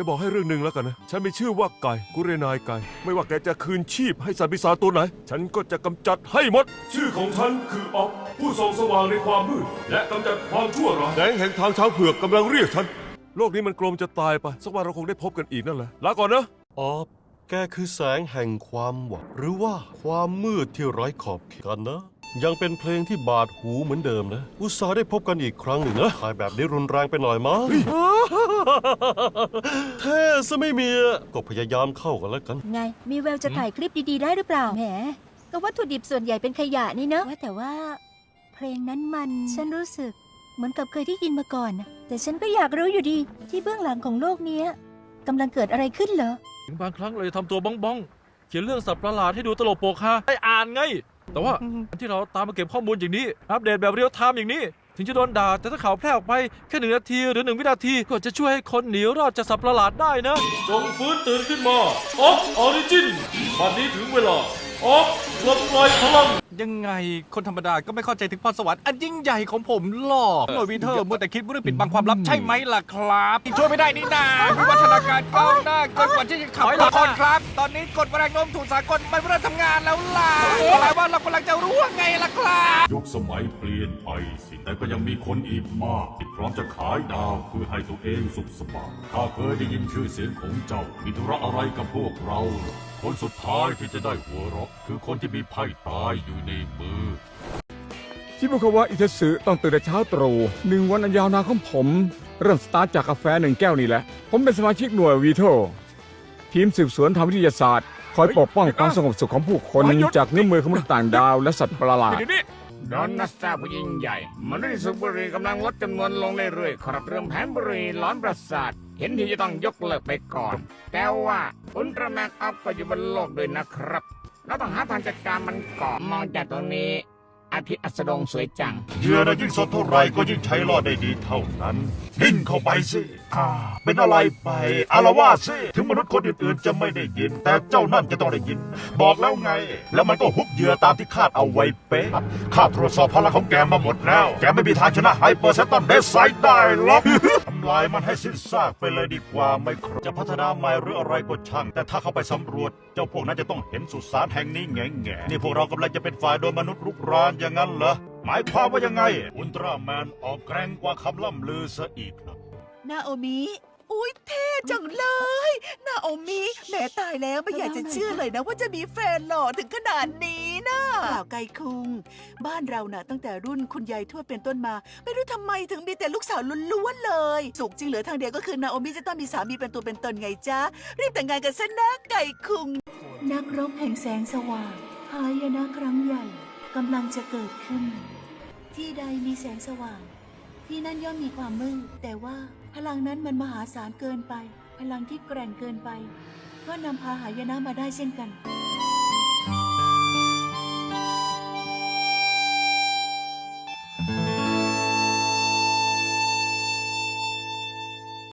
จะบอกให้เรื่องหนึ่งแล้วกันนะ ฉันมีชื่อว่าไก่กุเรนายไก่ ไม่ว่าแกจะคืนชีพให้สัตว์ปีศาจตัวไหน ฉันก็จะกำจัดให้หมด ชื่อของฉันคือออกผู้ส่องสว่างในความมืด และกำจัดความชั่วร้ายแสงแห่งทางช้างเผือกกำลังเรียกฉัน โลกนี้มันกลมจะตายไป สักวันเราคงได้พบกันอีกนั่นแหละ ลาก่อนนะออบแกคือแสงแห่งความหวังหรือว่าความมืดที่ไร้ขอบเขตกันนะ ยังเป็นเพลงที่บาดหูเหมือนเดิมนะ อุตส่าห์ได้พบกันอีกครั้งหนึ่งนะถ่ายแบบนี้รุนแรงไปหน่อยมั้งเท่ซะไม่มีอะก็พยายามเข้ากันแล้วกัน ไง มีแววจะถ่ายคลิปดีๆได้หรือเปล่า แหม ก็วัตถุดิบส่วนใหญ่เป็นขยะนี่เนอะว่าแต่ว่า เพลงนั้นมัน ฉันรู้สึก เหมือนกับเคยได้ยินมาก่อนนะแต่ฉันก็อยากรู้อยู่ดี ที่เบื้องหลังของโลกเนี้ยกำลังเกิดอะไรขึ้นเหรอ ถึงบางครั้งเราจะทำตัวบ้องบ้องๆเขียนเรื่องสัตว์ประหลาดให้ดูตลกโปกฮาให้อ่านไง แต่ว่าที่เราตามมาเก็บข้อมูลอย่างนี้ อัปเดตแบบเรียลไทม์อย่างนี้ ถึงจะโดนด่า แต่ถ้าข่าวแพร่ออกไป แค่หนึ่งนาทีหรือหนึ่งวินาที ก็จะช่วยให้คนหนีรอดจากสัตว์ประหลาดได้นะ จงฟื้นตื่นขึ้นมาออฟออริจินวันนี้ถึงเวลาออฟปลดปล่อยพลัง ยังไงคนธรรมดาก็ไม่เข้าใจถึงพรสวรรค์อันยิ่งใหญ่ของผมหรอกหน่วยวินเทอร์มัวแต่คิดว่าเรื่องปิดบังความลับใช่ไหมล่ะครับช่วยไม่ได้นี่นาวิวัฒนาการก้าวหน้าเกินกว่าที่จะขับละครครับ ตอนนี้กฎแรงโน้มถ่วงสากลมันเริ่มทำงานแล้วล่ะแปลว่าเรากำลังจะรู้ว่าไงล่ะครับยุคสมัยเปลี่ยนไปสิแต่ก็ยังมีคนอีกมากที่พร้อมจะขายดาวเพื่อให้ตัวเองสุขสบายถ้าเคยได้ยินชื่อเสียงของเจ้ามีธุระอะไรกับพวกเราล่ะคนสุดท้ายที่จะได้หัวเราะคือคนที่มีไพ่ตายอยู่ในมือ ชิบุคาวะอิเทสึต้องตื่นแต่เช้าตรู่หนึ่งวันอันยาวนานของผม เริ่มสตาร์ทจากกาแฟหนึ่งแก้วนี่แหละ ผมเป็นสมาชิกหน่วยวีโททีมสืบสวนทางวิทยาศาสตร์ คอยปกป้องความสงบสุขของผู้คนจากเงื้อมือของมนุษย์ต่างดาวและสัตว์ประหลาดดอนนัสตาผู้ยิ่งใหญ่มนุษย์สูบบุหรี่กำลังลดจำนวนลงเรื่อยๆครับเรื่องแผนบุหรี่ร้อนประสาท เห็นที่จะต้องยกเลิกไปก่อน แต่ว่าอุลตร้าแมนออฟก็อยู่บนโลกด้วยนะครับ เราต้องหาทางจัดการมันก่อนมองจากตรงนี้ อาทิตย์อัสดงสวยจัง เหยื่อนะยิ่งสดเท่าไรก็ยิ่งใช้รอดได้ดีเท่านั้น ดิ้นเข้าไปสิอ่าเป็นอะไรไปอารวาสสิ ถึงมนุษย์คนอื่นๆจะไม่ได้ยิน แต่เจ้านั่นจะต้องได้ยิน บอกแล้วไง แล้วมันก็ฮุบเหยื่อตามที่คาดเอาไว้เป๊ะข้าตรวจสอบพลังของแกมาหมดแล้ว แกไม่มีทางชนะไฮเปอร์เซตันเดสไซด์ได้หรอก ลายมันให้สิ้นซากไปเลยดีกว่าไม่ครับจะพัฒนาใหม่หรืออะไรก็ช่าง แต่ถ้าเข้าไปสำรวจ เจ้าพวกนั้นจะต้องเห็นสุสานแห่งนี้แง่แง่นี่พวกเรากำลังจะเป็นฝ่ายโดนมนุษย์รุกรานอย่างนั้นเหรอหมายความว่ายังไง อุลตร้าแมนออกแกร่งกว่าคำล่ำลือซะอีกนะนาโอมิอุ้ยเท่จังเลยนาโอมิแหม่ตายแล้วไม่อยากจะเชื่อเลยนะว่าจะมีแฟนหล่อถึงขนาดนี้ นะเปล่าไกลคุง บ้านเราน่ะ ตั้งแต่รุ่นคุณยายทวดเป็นต้นมา ไม่รู้ทำไมถึงมีแต่ลูกสาวล้วนๆเลย สุขจริงเหลือทางเดียวก็คือนาโอมิจะต้องมีสามีเป็นตัวเป็นตนไงจ๊ะรีบแต่งงานกันซะนะไก่คุง นักรบแห่งแสงสว่างหายนะครั้งใหญ่กำลังจะเกิดขึ้น ที่ใดมีแสงสว่าง ที่นั่นย่อมมีความมืดแต่ว่าพลังนั้นมันมหาศาลเกินไป พลังที่แกร่งเกินไป ก็นำพาหายนะมาได้เช่นกัน